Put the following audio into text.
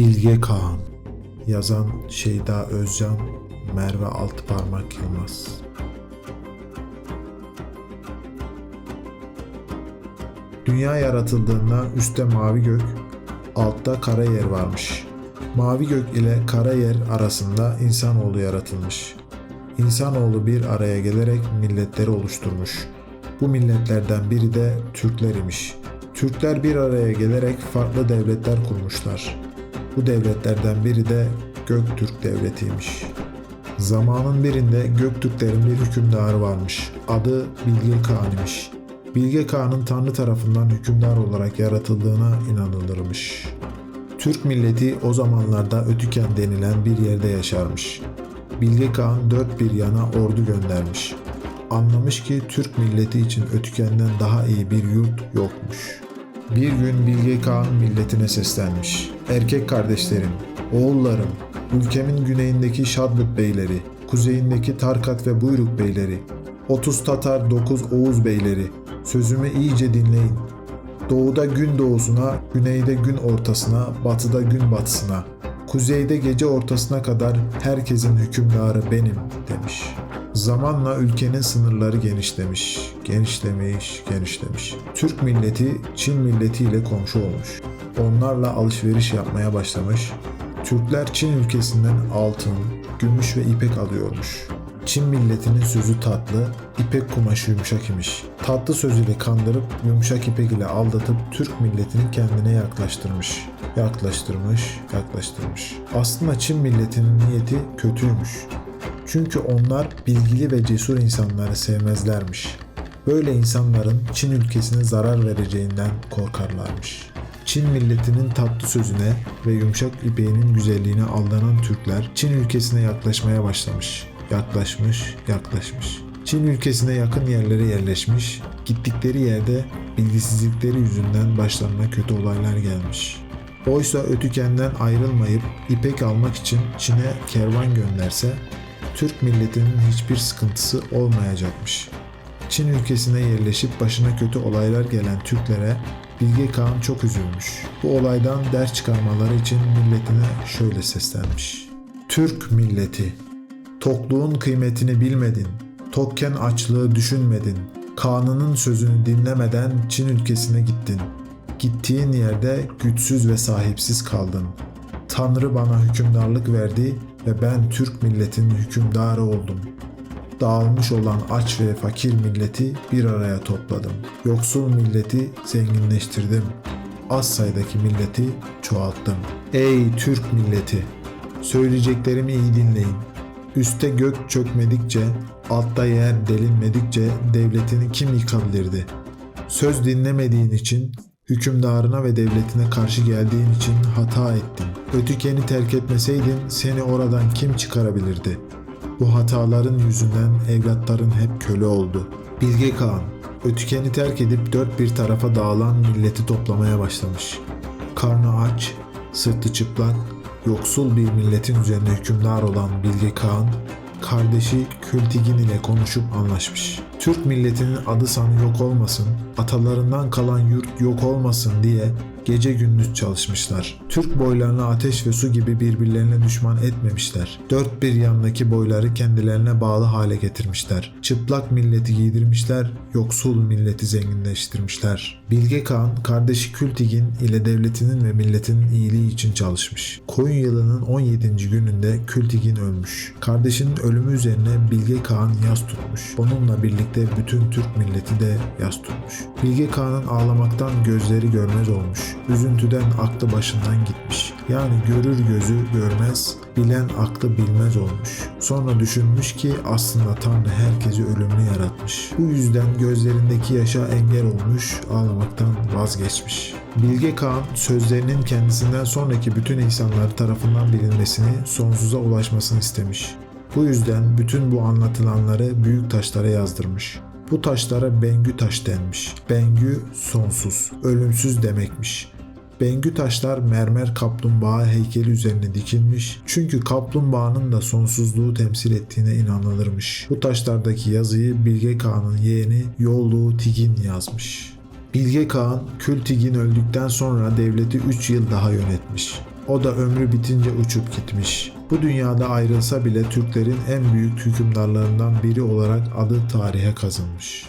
Bilge Kağan Yazan Şeyda Özcan Merve Altıparmak Yılmaz Dünya yaratıldığında üstte mavi gök, altta kara yer varmış. Mavi gök ile kara yer arasında insanoğlu yaratılmış. İnsanoğlu bir araya gelerek milletleri oluşturmuş. Bu milletlerden biri de Türkler imiş. Türkler bir araya gelerek farklı devletler kurmuşlar. Bu devletlerden biri de Göktürk Devleti'ymiş. Zamanın birinde Göktürklerin bir hükümdarı varmış. Adı Bilge Kağan imiş. Bilge Kağan'ın Tanrı tarafından hükümdar olarak yaratıldığına inanılırmış. Türk milleti o zamanlarda Ötüken denilen bir yerde yaşarmış. Bilge Kağan dört bir yana ordu göndermiş. Anlamış ki Türk milleti için Ötüken'den daha iyi bir yurt yokmuş. Bir gün Bilge Kağan milletine seslenmiş. Erkek kardeşlerim, oğullarım, ülkemin güneyindeki Şadlık beyleri, kuzeyindeki Tarkat ve Buyruk beyleri, 30 Tatar 9 Oğuz beyleri, sözümü iyice dinleyin. Doğuda gün doğusuna, güneyde gün ortasına, batıda gün batısına, kuzeyde gece ortasına kadar herkesin hükümdarı benim demiş. Zamanla ülkenin sınırları genişlemiş, genişlemiş, genişlemiş. Türk milleti Çin milletiyle komşu olmuş. Onlarla alışveriş yapmaya başlamış. Türkler Çin ülkesinden altın, gümüş ve ipek alıyormuş. Çin milletinin sözü tatlı, ipek kumaşı yumuşak imiş. Tatlı sözüyle kandırıp yumuşak ipek ile aldatıp Türk milletini kendine yaklaştırmış. Yaklaştırmış, yaklaştırmış. Aslında Çin milletinin niyeti kötüymüş. Çünkü onlar bilgili ve cesur insanları sevmezlermiş. Böyle insanların Çin ülkesine zarar vereceğinden korkarlarmış. Çin milletinin tatlı sözüne ve yumuşak ipeğinin güzelliğine aldanan Türkler Çin ülkesine yaklaşmaya başlamış. Yaklaşmış, yaklaşmış. Çin ülkesine yakın yerlere yerleşmiş, gittikleri yerde bilgisizlikleri yüzünden başlarına kötü olaylar gelmiş. Oysa Ötüken'den ayrılmayıp ipek almak için Çin'e kervan gönderse Türk milletinin hiçbir sıkıntısı olmayacakmış. Çin ülkesine yerleşip başına kötü olaylar gelen Türklere Bilge Kağan çok üzülmüş. Bu olaydan ders çıkarmaları için milletine şöyle seslenmiş. Türk milleti, tokluğun kıymetini bilmedin, tokken açlığı düşünmedin, Kaan'ının sözünü dinlemeden Çin ülkesine gittin. Gittiğin yerde güçsüz ve sahipsiz kaldın. Tanrı bana hükümdarlık verdi ve ben Türk milletinin hükümdarı oldum. Dağılmış olan aç ve fakir milleti bir araya topladım. Yoksul milleti zenginleştirdim. Az sayıdaki milleti çoğalttım. Ey Türk milleti! Söyleyeceklerimi iyi dinleyin. Üste gök çökmedikçe, altta yer delinmedikçe devletini kim yıkabilirdi? Söz dinlemediğin için, hükümdarına ve devletine karşı geldiğin için hata ettin. Ötükeni terk etmeseydin seni oradan kim çıkarabilirdi? Bu hataların yüzünden evlatların hep köle oldu. Bilge Kağan, Ötüken'i terk edip dört bir tarafa dağılan milleti toplamaya başlamış. Karnı aç, sırtı çıplak, yoksul bir milletin üzerine hükümdar olan Bilge Kağan, kardeşi Kültigin ile konuşup anlaşmış. Türk milletinin adı sanı yok olmasın, atalarından kalan yurt yok olmasın diye gece gündüz çalışmışlar. Türk boylarını ateş ve su gibi birbirlerine düşman etmemişler. Dört bir yandaki boyları kendilerine bağlı hale getirmişler. Çıplak milleti giydirmişler, yoksul milleti zenginleştirmişler. Bilge Kağan, kardeşi Kültigin ile devletinin ve milletinin iyiliği için çalışmış. Koyun yılının 17. gününde Kültigin ölmüş. Kardeşinin ölümü üzerine Bilge Kağan yas tutmuş. Onunla birlikte bütün Türk milleti de yas tutmuş. Bilge Kağan'ın ağlamaktan gözleri görmez olmuş. Üzüntüden aklı başından gitmiş. Yani görür gözü görmez, bilen aklı bilmez olmuş. Sonra düşünmüş ki aslında Tanrı herkesi ölümlü yaratmış. Bu yüzden gözlerindeki yaşa engel olmuş, ağlamaktan vazgeçmiş. Bilge Kağan sözlerinin kendisinden sonraki bütün insanlar tarafından bilinmesini, sonsuza ulaşmasını istemiş. Bu yüzden bütün bu anlatılanları büyük taşlara yazdırmış. Bu taşlara Bengü taş denmiş. Bengü sonsuz, ölümsüz demekmiş. Bengü taşlar mermer kaplumbağa heykeli üzerine dikilmiş. Çünkü kaplumbağanın da sonsuzluğu temsil ettiğine inanılırmış. Bu taşlardaki yazıyı Bilge Kağan'ın yeğeni Yollu Tigin yazmış. Bilge Kağan, Kültigin öldükten sonra devleti 3 yıl daha yönetmiş. O da ömrü bitince uçup gitmiş. Bu dünyada ayrılsa bile Türklerin en büyük hükümdarlarından biri olarak adı tarihe kazınmış.